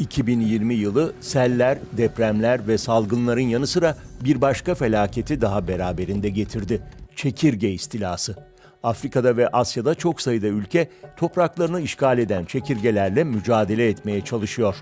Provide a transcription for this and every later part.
2020 yılı seller, depremler ve salgınların yanı sıra bir başka felaketi daha beraberinde getirdi. Çekirge istilası. Afrika'da ve Asya'da çok sayıda ülke topraklarını işgal eden çekirgelerle mücadele etmeye çalışıyor.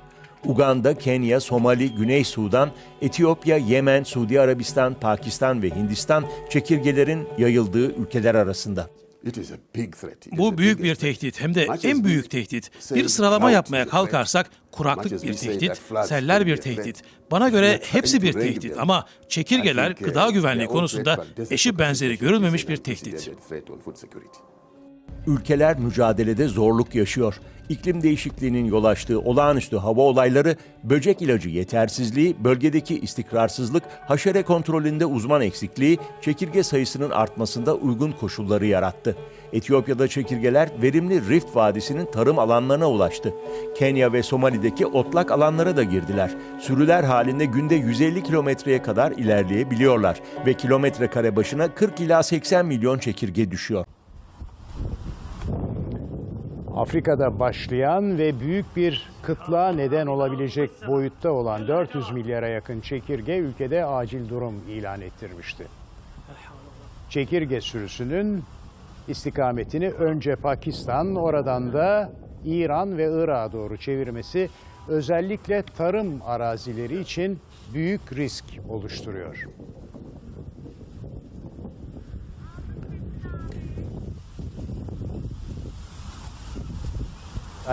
Uganda, Kenya, Somali, Güney Sudan, Etiyopya, Yemen, Suudi Arabistan, Pakistan ve Hindistan çekirgelerin yayıldığı ülkeler arasında. It is a big threat. It is Bu büyük bir tehdit hem de en büyük tehdit. Bir sıralama yapmaya kalkarsak kuraklık bir tehdit, seller bir tehdit. Bana göre hepsi bir tehdit ama çekirgeler uh, gıda güvenliği konusunda eşi benzeri görülmemiş bir tehdit. Ülkeler mücadelede zorluk yaşıyor. İklim değişikliğinin yol açtığı olağanüstü hava olayları, böcek ilacı yetersizliği, bölgedeki istikrarsızlık, haşere kontrolünde uzman eksikliği, çekirge sayısının artmasında uygun koşulları yarattı. Etiyopya'da çekirgeler verimli Rift Vadisi'nin tarım alanlarına ulaştı. Kenya ve Somali'deki otlak alanlara da girdiler. Sürüler halinde günde 150 kilometreye kadar ilerleyebiliyorlar ve kilometre kare başına 40 ila 80 milyon çekirge düşüyor. Afrika'da başlayan ve büyük bir kıtlığa neden olabilecek boyutta olan 400 milyara yakın çekirge ülkede acil durum ilan ettirmişti. Çekirge sürüsünün istikametini önce Pakistan, oradan da İran ve Irak'a doğru çevirmesi özellikle tarım arazileri için büyük risk oluşturuyor.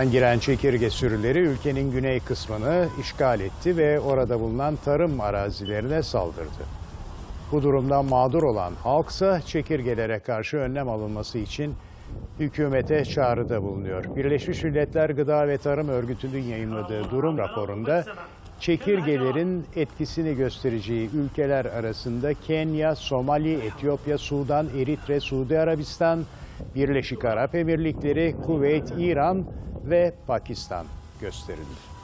Giren çekirge sürüleri ülkenin güney kısmını işgal etti ve orada bulunan tarım arazilerine saldırdı. Bu durumdan mağdur olan halksa çekirgelere karşı önlem alınması için hükümete çağrıda bulunuyor. Birleşmiş Milletler Gıda ve Tarım Örgütü'nün yayınladığı durum raporunda çekirgelerin etkisini göstereceği ülkeler arasında Kenya, Somali, Etiyopya, Sudan, Eritre, Suudi Arabistan, Birleşik Arap Emirlikleri, Kuveyt, İran ve Pakistan gösterildi.